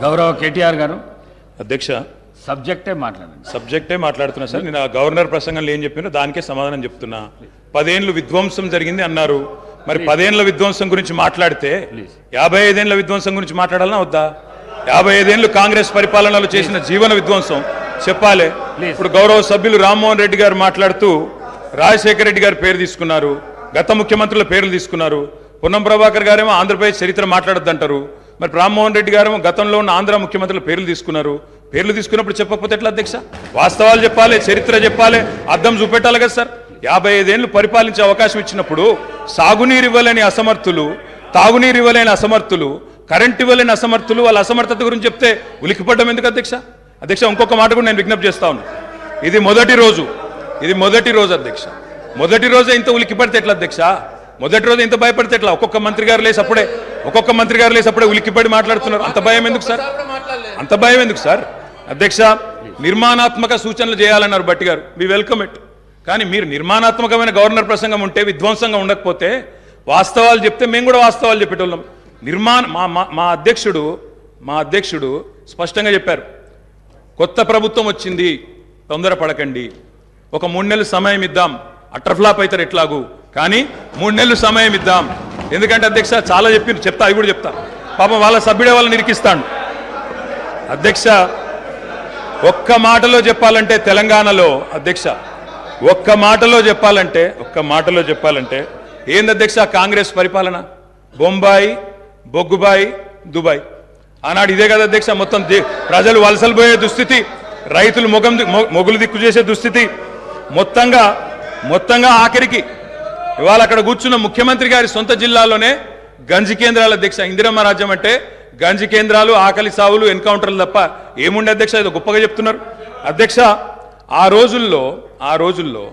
గౌరవ కేటీఆర్ గారు అధ్యక్ష సబ్జెక్టే మాట్లాడండి. సబ్జెక్టే మాట్లాడుతున్నా సార్. నేను ఆ గవర్నర్ ప్రసంగంలో ఏం చెప్పినో దానికే సమాధానం చెప్తున్నా. పదేండ్లు విధ్వంసం జరిగింది అన్నారు. మరి పదేండ్ల విధ్వంసం గురించి మాట్లాడితే. యాభై ఐదేండ్ల విధ్వంసం గురించి మాట్లాడాలన్నా వద్దా? యాభై ఐదేండ్లు కాంగ్రెస్ పరిపాలనలో చేసిన జీవన విధ్వంసం. చెప్పాలి. ఇప్పుడు గౌరవ సభ్యులు రామ్మోహన్ రెడ్డి గారు మాట్లాడుతూ రాజశేఖర రెడ్డి గారి పేరు తీసుకున్నారు. గత ముఖ్యమంత్రుల పేర్లు తీసుకున్నారు. పొన్నం ప్రభాకర్ గారేమో ఆంధ్రప్రదేశ్ చరిత్ర మాట్లాడొద్దంటారు. మరి రామ్మోహన్ రెడ్డి గారు గతంలో ఉన్న ఆంధ్ర ముఖ్యమంత్రులు పేర్లు తీసుకున్నారు. పేర్లు తీసుకున్నప్పుడు చెప్పకపోతే ఎట్లా అధ్యక్ష? వాస్తవాలు చెప్పాలి చరిత్ర చెప్పాలి అర్థం చూపెట్టాలి కదా సార్. యాభై ఐదేళ్ళు పరిపాలించే అవకాశం ఇచ్చినప్పుడు సాగునీరు ఇవ్వలేని అసమర్థులు తాగునీరు ఇవ్వలేని అసమర్థులు కరెంట్ ఇవ్వలేని అసమర్థులు వాళ్ళ అసమర్థత గురించి చెప్తే ఉలికిపడ్డం ఎందుకు అధ్యక్ష? అధ్యక్ష ఇంకొక మాట కూడా నేను విజ్ఞప్తి చేస్తా ఇది మొదటి రోజు. ఇది మొదటి రోజు అధ్యక్ష. మొదటి రోజే ఇంత ఉలికిపడితే ఎట్లా అధ్యక్ష? మొదటి రోజు ఇంత భయపడితే ఎట్లా? ఒక్కొక్క మంత్రి గారు లేసి అప్పుడే ఒక్కొక్క మంత్రి గారు లేసి అప్పుడే ఉలిక్కిపడి మాట్లాడుతున్నారు. అంత భయం ఎందుకు సార్? అంత భయం ఎందుకు సార్? అధ్యక్ష నిర్మాణాత్మక సూచనలు చేయాలన్నారు భట్టి గారు. మీ వెల్కమ్ ఇట్ కానీ మీరు నిర్మాణాత్మకమైన గవర్నర్ ప్రసంగం ఉంటే విధ్వంసంగా ఉండకపోతే వాస్తవాలు చెప్తే మేము కూడా వాస్తవాలు చెప్పేటోళ్ళం. నిర్మాణ మా మా- మా అధ్యక్షుడు మా అధ్యక్షుడు స్పష్టంగా చెప్పారు. కొత్త ప్రభుత్వం వచ్చింది తొందరపడకండి. ఒక మూడు నెలలు సమయం ఇద్దాం. అట్రఫ్లాప్ అవుతారు ఎట్లాగూ? కానీ మూడు నెలలు సమయం ఇద్దాం. ఎందుకంటే అధ్యక్ష చాలా చెప్పి చెప్తా అది కూడా చెప్తా. పాపం వాళ్ళ సభ్యుడే వాళ్ళని నిరికిస్తాడు అధ్యక్ష ఒక్క మాటలో చెప్పాలంటే తెలంగాణలో అధ్యక్ష ఒక్క మాటలో చెప్పాలంటే ఒక్క మాటలో చెప్పాలంటే ఏంది అధ్యక్ష కాంగ్రెస్ పరిపాలన? బొంబాయి బొగ్గుబాయి దుబాయ్. ఆనాడు ఇదే కదా అధ్యక్ష మొత్తం ప్రజలు వలసలు పోయే దుస్థితి రైతులు మొగం మొగులు దిక్కు చేసే దుస్థితి. మొత్తంగా మొత్తంగా ఆఖరికి ఇవాళ అక్కడ కూర్చున్న ముఖ్యమంత్రి గారి సొంత జిల్లాలోనే గంజి కేంద్రాల అధ్యక్ష ఇందిరమ్మ రాజ్యం అంటే గంజి కేంద్రాలు ఆకలి సావులు ఎన్కౌంటర్లు తప్ప ఏముండే అధ్యక్ష? ఇది గొప్పగా చెప్తున్నారు. అధ్యక్ష ఆ రోజుల్లో ఆ రోజుల్లో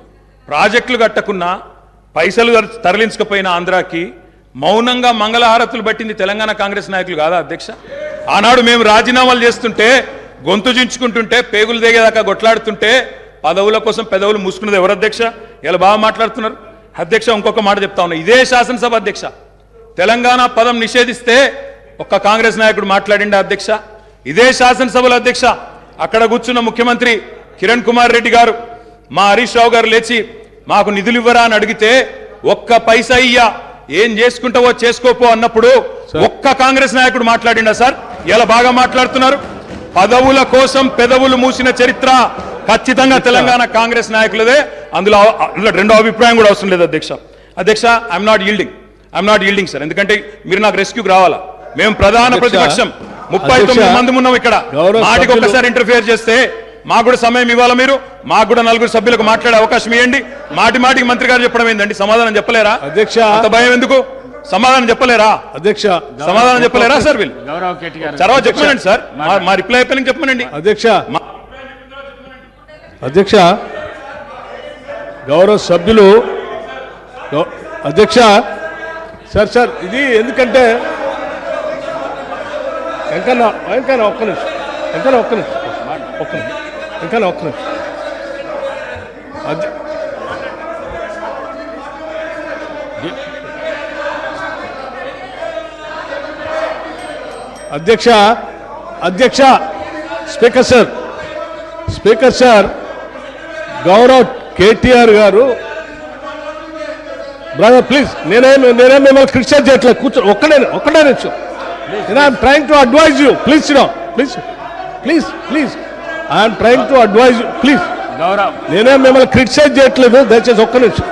ప్రాజెక్టులు కట్టకున్నా పైసలు తరలించకపోయిన ఆంధ్రాకి మౌనంగా మంగళహారతులు పట్టింది తెలంగాణ కాంగ్రెస్ నాయకులు కాదా అధ్యక్ష? ఆనాడు మేము రాజీనామాలు చేస్తుంటే గొంతు చించుకుంటుంటే పేగులు దిగేదాకా కొట్లాడుతుంటే పదవుల కోసం పెదవులు మూసుకున్నది ఎవరు అధ్యక్ష? ఇలా బాగా మాట్లాడుతున్నారు. అధ్యక్ష ఇంకొక మాట చెప్తా ఉన్నా. ఇదే శాసనసభ అధ్యక్ష. తెలంగాణ పదం నిషేధిస్తే ఒక్క కాంగ్రెస్ నాయకుడు మాట్లాడిండా అధ్యక్ష? ఇదే శాసనసభలో అధ్యక్ష అక్కడ కూర్చున్న ముఖ్యమంత్రి కిరణ్ కుమార్ రెడ్డి గారు. మా హరీష్ రావు గారు లేచి మాకు నిధులు ఇవ్వరా అని అడిగితే ఒక్క పైసా ఇయ్యా. ఏం చేసుకుంటావో చేసుకోపో అన్నప్పుడు ఒక్క కాంగ్రెస్ నాయకుడు మాట్లాడిండా సార్? ఇలా బాగా మాట్లాడుతున్నారు. పదవుల కోసం పెదవులు మూసిన చరిత్ర ఖచ్చితంగా తెలంగాణ కాంగ్రెస్ నాయకులదే. అందులో అందులో రెండో అభిప్రాయం కూడా అవసరం లేదు అధ్యక్ష. అధ్యక్ష I'm not yielding I'm not yielding sir ఎందుకంటే మీరు నాకు రెస్క్యూకి రావాలా? మేము ప్రధాన ప్రతిపక్షం. ముప్పై తొమ్మిది మంది ఉన్నాం ఇక్కడ. మాటికి ఒక్కసారి ఇంటర్ఫియర్ చేస్తే మాకు కూడా సమయం ఇవ్వాలా మీరు? మాకు కూడా నలుగురు సభ్యులకు మాట్లాడే అవకాశం ఇవ్వండి మాటి మాటికి మంత్రి గారు చెప్పడం ఏందండి? సమాధానం చెప్పలేరా? అధ్యక్ష. అంత భయం ఎందుకు? సమాధానం చెప్పలేరా? అధ్యక్ష సమాధానం చెప్పలేరా సార్ వీళ్ళు. తర్వాత చెప్పమనండి సార్ మా- రిప్లై అయిపోయిన చెప్పమనండి. అధ్యక్ష. అధ్యక్ష గౌరవ సభ్యులు గౌ- అధ్యక్ష సార్ సార్ ఇది ఎందుకంటే ఎంకన్నా ఎంకన్నా ఒక్క నిమిషం ఎంకన్నా ఒక్క నిమిషం ఒక్క నిమిషం ఎంకన్నా ఒక్క నిమిషం. అధ్య- అధ్యక్ష అధ్యక్ష స్పీకర్ సార్ స్పీకర్ సార్ గౌరవ్ కేటీఆర్ గారు. బ్రదర్ ప్లీజ్ నేనేం నేనేం మిమ్మల్ని క్రిటిసైజ్ చేయట్లేదు. కూర్చో ఒక్కడే ఒక్కడే నిమిషం నేను I'm trying to advise you please sit down please please please I'm trying to advise you please గౌరవ. నేనేం మిమ్మల్ని క్రిటిసైజ్ చేయట్లేదు. దయచేసి ఒక్క నిమిషం.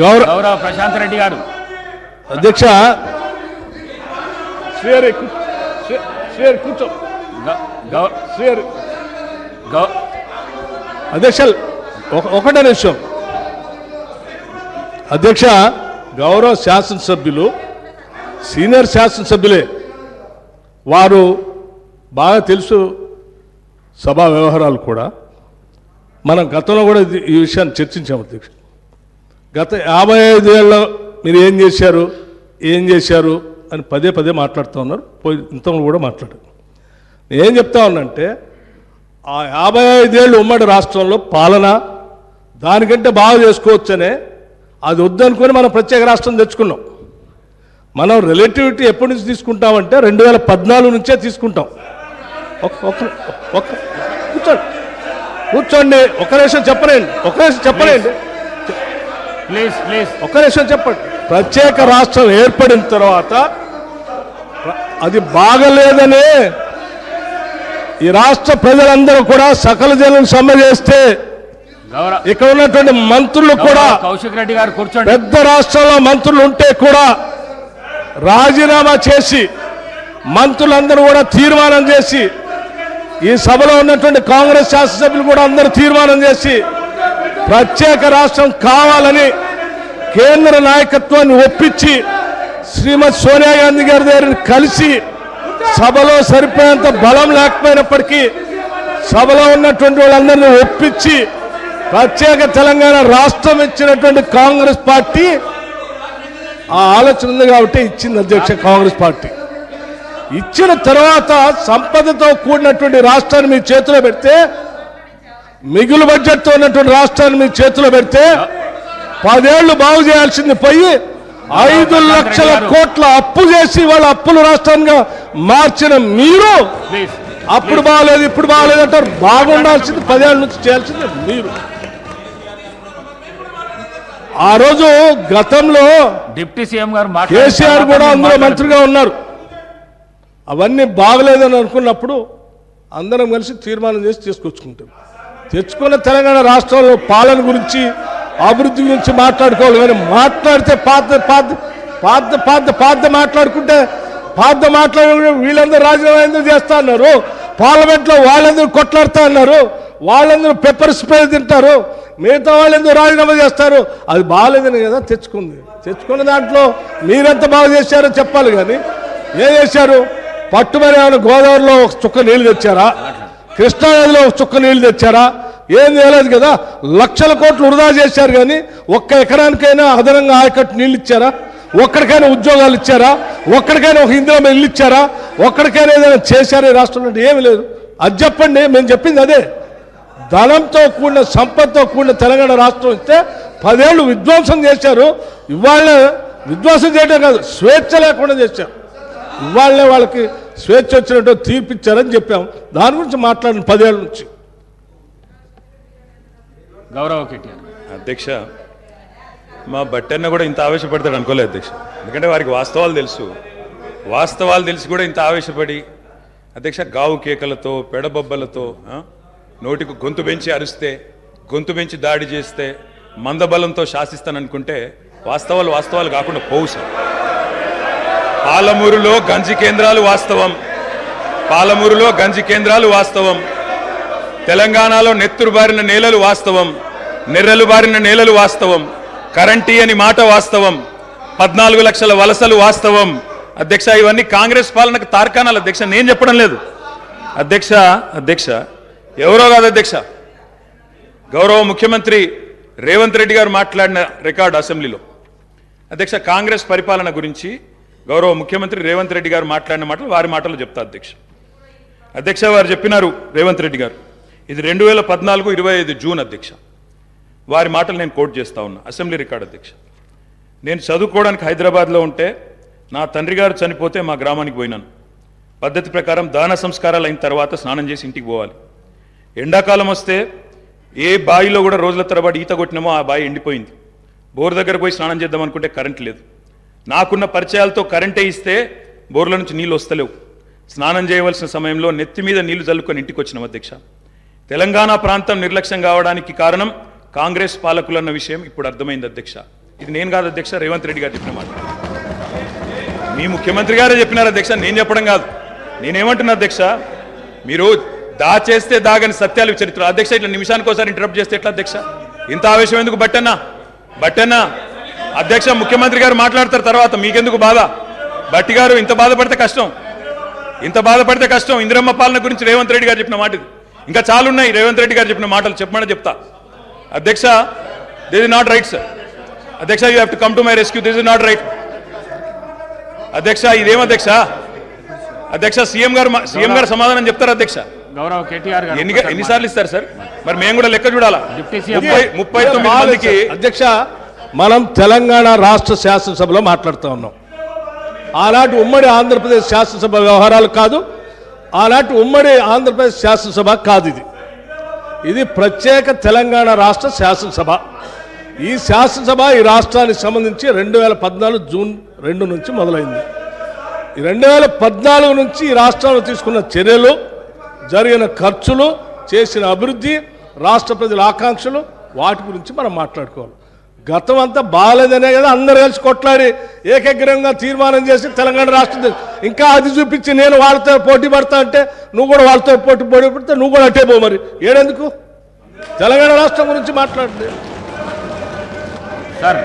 గౌరవ. గౌరవ ప్రశాంత్ రెడ్డి గారు. అధ్యక్ష. శ్రీహరి శ్రీహరి కూర్చో. అధ్యక్ష ఒక- ఒకటే నిమిషం. అధ్యక్ష గౌరవ శాసనసభ్యులు సీనియర్ శాసనసభ్యులే వారు బాగా తెలుసు సభా వ్యవహారాలు కూడా. మనం గతంలో కూడా ఈ విషయాన్ని చర్చించాము అధ్యక్ష. గత యాభై ఐదేళ్ళలో మీరు ఏం చేశారు ఏం చేశారు అని పదే పదే మాట్లాడుతూ ఉన్నారు. పోయి ఇంతలో కూడా మాట్లాడారు. నేను చెప్తా ఉన్నానంటే ఆ యాభై ఐదేళ్ళు ఉమ్మడి రాష్ట్రంలో పాలన దానికంటే బాగా చేసుకోవచ్చనే అది వద్దనుకొని మనం ప్రత్యేక రాష్ట్రం తెచ్చుకున్నాం. మనం రిలేటివిటీ ఎప్పటి నుంచి తీసుకుంటామంటే రెండు వేల పద్నాలుగు నుంచే తీసుకుంటాం. ఒక ఒక- ఒక కూర్చోండి. కూర్చోండి. ఒక నిమిషం చెప్పలేండి ఒక నిమిషం చెప్పలేండి ప్లీజ్ ప్లీజ్. ఒక్క నిమిషం చెప్పండి. ప్రత్యేక రాష్ట్రం ఏర్పడిన తర్వాత అది బాగలేదని ఈ రాష్ట్ర ప్రజలందరూ కూడా సకల జనం సమ్మె చేస్తే ఇక్కడ ఉన్నటువంటి మంత్రులు కూడా కౌశిక్ రెడ్డి గారు కూర్చోండి. పెద్ద రాష్ట్రంలో మంత్రులు ఉంటే కూడా రాజీనామా చేసి మంత్రులందరూ కూడా తీర్మానం చేసి ఈ సభలో ఉన్నటువంటి కాంగ్రెస్ శాసనసభ్యులు కూడా అందరూ తీర్మానం చేసి ప్రత్యేక రాష్ట్రం కావాలని కేంద్ర నాయకత్వాన్ని ఒప్పించి శ్రీమతి సోనియా గాంధీ గారి దగ్గర కలిసి సభలో సరిపోయేంత బలం లేకపోయినప్పటికీ సభలో ఉన్నటువంటి వాళ్ళందరినీ ఒప్పించి ప్రత్యేక తెలంగాణ రాష్ట్రం ఇచ్చినటువంటి కాంగ్రెస్ పార్టీ ఆ ఆలోచన ఉంది కాబట్టి ఇచ్చింది అధ్యక్ష కాంగ్రెస్ పార్టీ. ఇచ్చిన తర్వాత సంపదతో కూడినటువంటి రాష్ట్రాన్ని మీ చేతిలో పెడితే మిగులు బడ్జెట్తో ఉన్నటువంటి రాష్ట్రాన్ని మీ చేతిలో పెడితే పదేళ్ళు బాగు చేయాల్సింది పోయి ఐదు లక్షల కోట్ల అప్పు చేసి వాళ్ళ అప్పుల రాష్ట్రంగా మార్చిన మీరు అప్పుడు బాగలేదు ఇప్పుడు బాగలేదు అంటారు. బాగుండాల్సింది పదేళ్ళ నుంచి చేయాల్సింది మీరు. ఆ రోజు గతంలో డిప్యూటీ సీఎం గారు కేసీఆర్ కూడా అందులో. మంత్రిగా ఉన్నారు. అవన్నీ బాగలేదని అనుకున్నప్పుడు అందరం కలిసి తీర్మానం చేసి తీసుకొచ్చుకుంటాం. తెచ్చుకున్న తెలంగాణ రాష్ట్రంలో పాలన గురించి అభివృద్ధి గురించి మాట్లాడుకోవాలి. కానీ మాట్లాడితే పాత పాత పాత పాత పాత మాట్లాడుకుంటే పాత మాట్లాడే వీళ్ళందరూ రాజీనామా ఎందుకు చేస్తా అన్నారు? పార్లమెంట్లో వాళ్ళందరూ కొట్లాడుతా అన్నారు. వాళ్ళందరూ పెప్పర్ స్ప్రే తింటారు. మిగతా వాళ్ళు ఎందుకు రాజీనామా చేస్తారు? అది బాగాలేదని కదా తెచ్చుకుంది. తెచ్చుకున్న దాంట్లో మీరెంత బాగా చేశారో చెప్పాలి కానీ ఏం చేశారు? పట్టుమరి ఏమైనా గోదావరిలో ఒక చుక్క నీళ్ళు తెచ్చారా? కృష్ణానదిలో ఒక చుక్క నీళ్ళు తెచ్చారా? ఏం చేయలేదు కదా? లక్షల కోట్లు వృధా చేశారు కానీ ఒక్క ఎకరానికైనా అదనంగా ఆయకట్టు నీళ్ళు ఇచ్చారా? ఒక్కడికైనా ఉద్యోగాలు ఇచ్చారా? ఒక్కడికైనా ఒక ఇందిరా ఇల్లు ఇచ్చారా? ఒక్కడికైనా ఏదైనా చేశారా ఈ రాష్ట్రంలో అంటే ఏమి లేదు. అది చెప్పండి మేము చెప్పింది అదే. ధనంతో కూడిన సంపదతో కూడిన తెలంగాణ రాష్ట్రం ఇస్తే పదేళ్ళు విధ్వంసం చేశారు. ఇవాళ విధ్వంసం చేయడం కాదు స్వేచ్ఛ లేకుండా చేశారు. ఇవాళనే వాళ్ళకి స్వేచ్ఛ వచ్చినట్టు తీర్పిచ్చారని చెప్పాం. దాని గురించి మాట్లాడిన పదేళ్ళ నుంచి. గౌరవ కేటీఆర్. అధ్యక్ష మా బట్టన్న కూడా ఇంత ఆవేశపడతాడు అనుకోలేదు అధ్యక్ష. ఎందుకంటే వారికి వాస్తవాలు తెలుసు. వాస్తవాలు తెలిసి కూడా ఇంత ఆవేశపడి అధ్యక్ష గావు కేకలతో పెడబొబ్బలతో నోటికి గొంతు పెంచి అరిస్తే గొంతు పెంచి దాడి చేస్తే మందబలంతో శాసిస్తాననుకుంటే వాస్తవాలు వాస్తవాలు కాకుండా పోవు సార్. పాలమూరులో గంజి కేంద్రాలు వాస్తవం. పాలమూరులో గంజి కేంద్రాలు వాస్తవం. తెలంగాణలో నెత్తురు బారిన నేలలు వాస్తవం నెర్రలు బారిన నేలలు వాస్తవం కరెంటీ అని మాట వాస్తవం పద్నాలుగు లక్షల వలసలు వాస్తవం. అధ్యక్ష ఇవన్నీ కాంగ్రెస్ పాలనకు తార్కాణాలు. అధ్యక్ష నేను చెప్పడం లేదు. అధ్యక్ష అధ్యక్ష ఎవరో కాదు అధ్యక్ష. గౌరవ ముఖ్యమంత్రి రేవంత్ రెడ్డి గారు మాట్లాడిన రికార్డు అసెంబ్లీలో. అధ్యక్ష కాంగ్రెస్ పరిపాలన గురించి గౌరవ ముఖ్యమంత్రి రేవంత్ రెడ్డి గారు మాట్లాడిన మాటలు వారి మాటలు చెప్తా అధ్యక్ష. అధ్యక్ష వారు చెప్పినారు రేవంత్ రెడ్డి గారు. ఇది రెండు వేల పద్నాలుగు ఇరవై ఐదు జూన్ అధ్యక్ష. వారి మాటలు నేను కోట్ చేస్తా ఉన్నా. అసెంబ్లీ రికార్డ్ అధ్యక్ష. నేను చదువుకోవడానికి హైదరాబాద్లో ఉంటే నా తండ్రి గారు చనిపోతే మా గ్రామానికి పోయినాను. పద్ధతి ప్రకారం దాన సంస్కారాలు అయిన తర్వాత స్నానం చేసి ఇంటికి పోవాలి. ఎండాకాలం వస్తే ఏ బావిలో కూడా రోజుల తరబడి ఈత కొట్టినామో ఆ బావి ఎండిపోయింది. బోర్ దగ్గర పోయి స్నానం చేద్దాం అనుకుంటే కరెంట్ లేదు. నాకున్న పరిచయాలతో కరెంటే ఇస్తే బోర్ల నుంచి నీళ్ళు వస్తలేవు. స్నానం చేయవలసిన సమయంలో నెత్తి మీద నీళ్ళు చల్లుకొని ఇంటికి వచ్చినాం అధ్యక్ష. తెలంగాణ ప్రాంతం నిర్లక్ష్యం కావడానికి కారణం కాంగ్రెస్ పాలకులన్న విషయం ఇప్పుడు అర్థమైంది అధ్యక్ష. ఇది నేను కాదు అధ్యక్ష రేవంత్ రెడ్డి గారు చెప్పిన మాట. మీ ముఖ్యమంత్రి గారే చెప్పినారు అధ్యక్ష నేను చెప్పడం కాదు. నేనేమంటున్నా అధ్యక్ష మీరు దాచేస్తే దాగని సత్యాలు చరిత్ర అధ్యక్ష ఇట్లా నిమిషానికి ఒకసారి ఇంటరప్ట్ చేస్తే ఎట్లా అధ్యక్ష? ఇంత ఆవేశం ఎందుకు బట్టన్నా? బట్టన్నా? అధ్యక్ష ముఖ్యమంత్రి గారు మాట్లాడతారు తర్వాత మీకెందుకు బాధ? బట్టి గారు ఇంత బాధపడితే కష్టం. ఇంత బాధపడితే కష్టం. ఇందిరమ్మ పాలన గురించి రేవంత్ రెడ్డి గారు చెప్పిన మాట ఇది ఇంకా చాలా ఉన్నాయి రేవంత్ రెడ్డి గారు చెప్పిన మాటలు చెప్పమని చెప్తా. అధ్యక్ష this is not right sir అధ్యక్ష you have to come to my rescue this is not right అధ్యక్ష ఇదేం అధ్యక్ష? అధ్యక్ష సీఎం గారు సీఎం గారు సమాధానం చెప్తారు అధ్యక్ష? గౌరవ కేటీఆర్ గారు ఎన్ని ఎన్నిసార్లు ఇస్తారు సార్ మరి మేము కూడా లెక్క చూడాలా? ముప్పై తొమ్మిది మందికి అధ్యక్ష మనం తెలంగాణ రాష్ట్ర శాసనసభలో మాట్లాడుతూ ఉన్నాం. ఆనాటి ఉమ్మడి ఆంధ్రప్రదేశ్ శాసనసభ వ్యవహారాలు కాదు ఆనాటి ఉమ్మడి ఆంధ్రప్రదేశ్ శాసనసభ కాదు ఇది. ఇది ప్రత్యేక తెలంగాణ రాష్ట్ర శాసనసభ. ఈ శాసనసభ ఈ రాష్ట్రానికి సంబంధించి రెండు వేల పద్నాలుగు జూన్ రెండు నుంచి మొదలైంది. ఈ రెండు వేల పద్నాలుగు నుంచి ఈ రాష్ట్రంలో తీసుకున్న చర్యలు జరిగిన ఖర్చులు చేసిన అభివృద్ధి రాష్ట్ర ప్రజల ఆకాంక్షలు వాటి గురించి మనం మాట్లాడుకోవాలి. గతం అంతా బాగాలేదనే కదా అందరు కలిసి కొట్లాడి ఏకగ్రంగా తీర్మానం చేసి తెలంగాణ రాష్ట్రం ఇంకా అది చూపించి నేను వాళ్ళతో పోటీ పడతా అంటే నువ్వు కూడా వాళ్ళతో పోటీ పోటీ పడితే నువ్వు కూడా అట్టే పో మరి. ఏడెందుకు? తెలంగాణ రాష్ట్రం గురించి మాట్లాడండి. సార్